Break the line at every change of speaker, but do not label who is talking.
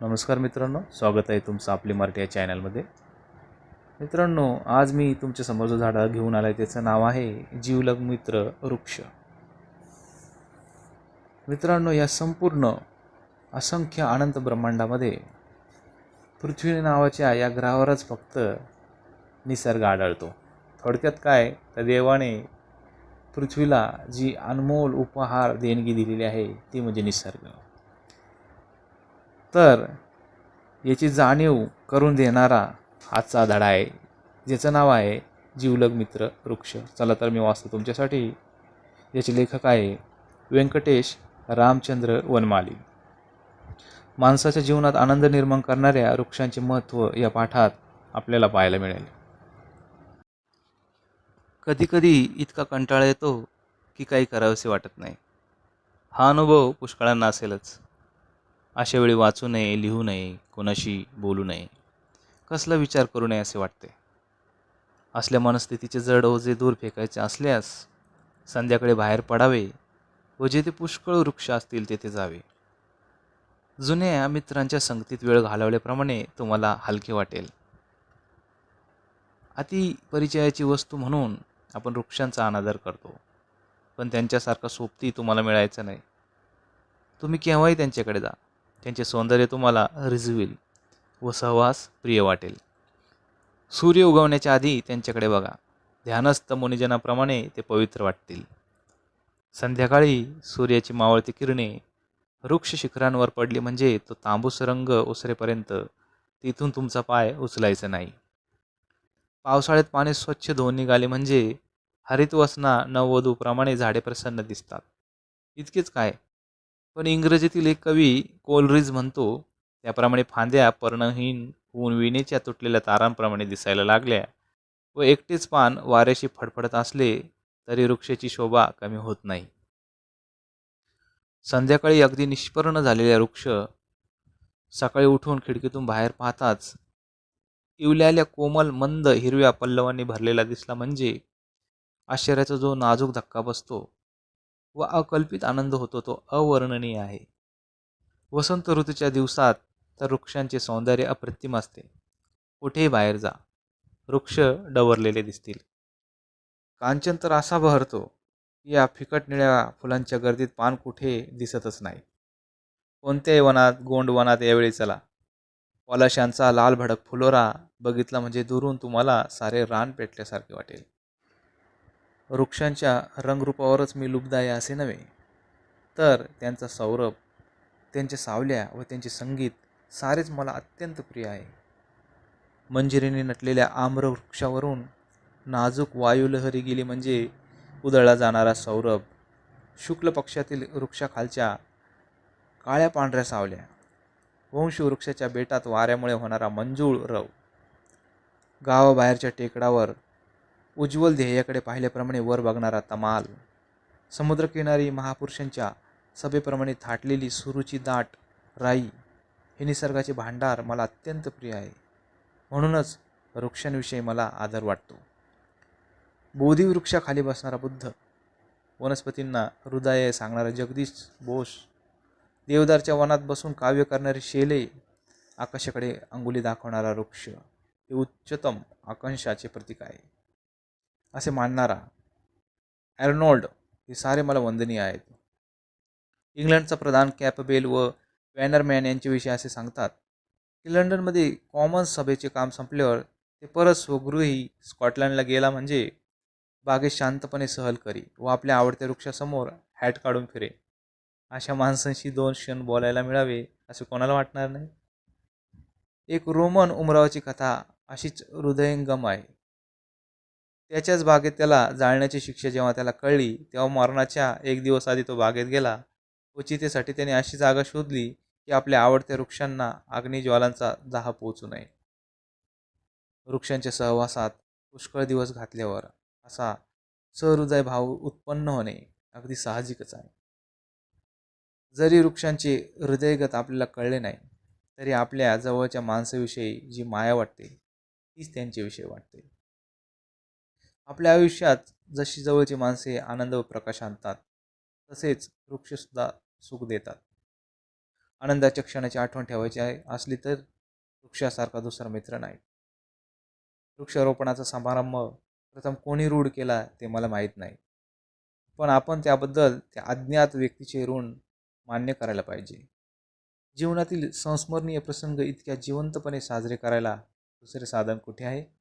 नमस्कार मित्रांनो स्वागत आहे तुमचं आपली मराठी या चॅनलमध्ये. मित्रांनो आज मी तुमच्यासमोर जो झाडं घेऊन आलं आहे त्याचं नाव आहे जीवलग मित्र वृक्ष. मित्रांनो या संपूर्ण असंख्य अनंत ब्रह्मांडामध्ये पृथ्वी नावाच्या या ग्रहावरच फक्त निसर्ग आढळतो. थोडक्यात काय तर देवाने पृथ्वीला जी अनमोल उपहार देणगी दिलेली आहे ती म्हणजे निसर्ग. तर याची जाणीव करून देणारा आजचा धडा आहे. ज्याचं नाव आहे जीवलग मित्र वृक्ष. चला तर मी वाचतो तुमच्यासाठी. याचे लेखक आहे व्यंकटेश रामचंद्र वनमाली. माणसाच्या जीवनात आनंद निर्माण करणाऱ्या वृक्षांचे महत्त्व या पाठात आपल्याला पाहायला मिळेल. कधीकधी इतका कंटाळा येतो की काही करावेसे वाटत नाही. हा अनुभव पुष्कळांना असेलच. अशा वेळी वाचू नये लिहू नये कोणाशी बोलू नये. कसला विचार करू नये असे वाटते? असल्या मनस्थितीचे जड ओझे दूर फेकायचे असल्यास संध्याकाळी बाहेर पडावे व जेथे पुष्कळ वृक्ष असतील तेथे जावे. जुन्या मित्रांच्या संगतीत वेळ घालवल्याप्रमाणे तुम्हाला हलके वाटेल. अति परिचयाची वस्तू म्हणून आपण वृक्षांचा अनादर करतो. पण त्यांच्यासारखा सोबती तुम्हाला मिळायचं नाही. तुम्ही केव्हाही त्यांच्याकडे जा. त्यांचे सौंदर्य तुम्हाला रिझवेल व सहवास प्रिय वाटेल. सूर्य उगवण्याच्या आधी त्यांच्याकडे बघा. ध्यानस्थ मुनिजनाप्रमाणे ते पवित्र वाटतील. संध्याकाळी सूर्याची मावळती किरणे वृक्ष शिखरांवर पडली म्हणजे तो तांबूस रंग ओसरेपर्यंत तिथून तुमचा पाय उचलायचा नाही. पावसाळ्यात पाणी स्वच्छ धुवून निघाले म्हणजे हरितवसना नववधूप्रमाणे झाडे प्रसन्न दिसतात. इतकेच काय? पण इंग्रजीतील एक कवी कोलरीज म्हणतो त्याप्रमाणे फांद्या पर्णहीन होऊन विणेच्या तुटलेल्या तारांप्रमाणे दिसायला लागल्या. व एकटेच पान वाऱ्याशी फडफडत असले तरी वृक्षाची शोभा कमी होत नाही. संध्याकाळी अगदी निष्पर्ण झालेल्या वृक्ष सकाळी उठून खिडकीतून बाहेर पाहताच इवल्याल्या कोमल मंद हिरव्या पल्लवांनी भरलेला दिसला म्हणजे आश्चर्याचा जो नाजूक धक्का बसतो व अकल्पित आनंद होतो तो अवर्णनीय आहे. वसंत ऋतूच्या दिवसात तर वृक्षांचे सौंदर्य अप्रतिम असते. कुठेही बाहेर जा वृक्ष डवरलेले दिसतील. कांचन तर असा बहरतो या फिकट निळ्या फुलांच्या गर्दीत पान कुठे दिसतच नाही. कोणत्याही वनात गोंड वनात यावेळी चला. पलाशांचा लाल भडक फुलोरा बघितला म्हणजे दुरून तुम्हाला सारे रान पेटल्यासारखे वाटेल. वृक्षांच्या रंगरूपावरच मी लुब्ध आहे असे नव्हे. तर त्यांचा सौरभ त्यांच्या सावल्या व त्यांचे संगीत सारेच मला अत्यंत प्रिय आहे. मंजिरीने नटलेल्या आम्र वृक्षावरून नाजूक वायुलहरी गेली म्हणजे उदळला जाणारा सौरभ शुक्ल पक्षातील वृक्षाखालच्या काळ्या पांढऱ्या सावल्या वंशवृक्षाच्या बेटात वाऱ्यामुळे होणारा मंजूळ रव गावाबाहेरच्या टेकडावर उज्ज्वल ध्येयाकडे पाहिल्याप्रमाणे वर बघणारा तमाल. समुद्रकिनारी महापुरुषांच्या सभेप्रमाणे थाटलेली सुरूची दाट राई हे निसर्गाचे भांडार मला अत्यंत प्रिय आहे. म्हणूनच वृक्षांविषयी मला आदर वाटतो. बोधी वृक्षाखाली बसणारा बुद्ध वनस्पतींना हृदय सांगणारा जगदीश बोस देवदारच्या वनात बसून काव्य करणारे शेले आकाशाकडे अंगुली दाखवणारा वृक्ष हे उच्चतम आकांक्षाचे प्रतीक आहे. असे मानणारा ॲर्नोल्ड हे सारे मला वंदनीय आहेत. इंग्लंडचा प्रधान कॅपबेल व वॅनरमॅन यांच्याविषयी असे सांगतात की लंडनमध्ये कॉमन्स सभेचे काम संपल्यावर ते परत स्वगृही स्कॉटलंडला गेला म्हणजे बागेत शांतपणे सहल करी व आपल्या आवडत्या वृक्षासमोर हॅट काढून फिरे. अशा माणसांशी दोन क्षण बोलायला मिळावे असे कोणाला वाटणार नाही? एक रोमन उमरावाची कथा अशीच हृदयंगम आहे. त्याच्याच बागेत त्याला जाळण्याची शिक्षा जेव्हा त्याला कळली तेव्हा मरणाच्या एक दिवस आधी तो बागेत गेला. उचितेसाठी त्याने अशी जागा शोधली की आपल्या आवडत्या वृक्षांना अग्निज्वालांचा दाह पोचू नये. वृक्षांच्या सहवासात पुष्कळ दिवस घातल्यावर असा सहृदय भाव उत्पन्न होणे अगदी साहजिकच आहे. जरी वृक्षांचे हृदयगत आपल्याला कळले नाही तरी आपल्या जवळच्या माणसाविषयी जी माया वाटते तीच त्यांच्याविषयी वाटते. आपल्या आयुष्यात जशी जवळची माणसे आनंद व प्रकाश आणतात तसेच वृक्षसुद्धा सुख देतात. आनंदाच्या क्षणाची आठवण ठेवायची आहे असली तर वृक्षासारखा दुसरा मित्र नाही. वृक्षारोपणाचा समारंभ प्रथम कोणी रूढ केला ते मला माहीत नाही. पण आपण त्याबद्दल त्या अज्ञात व्यक्तीचे ऋण मान्य करायला पाहिजे. जीवनातील संस्मरणीय प्रसंग इतक्या जिवंतपणे साजरे करायला दुसरे साधन कुठे आहे?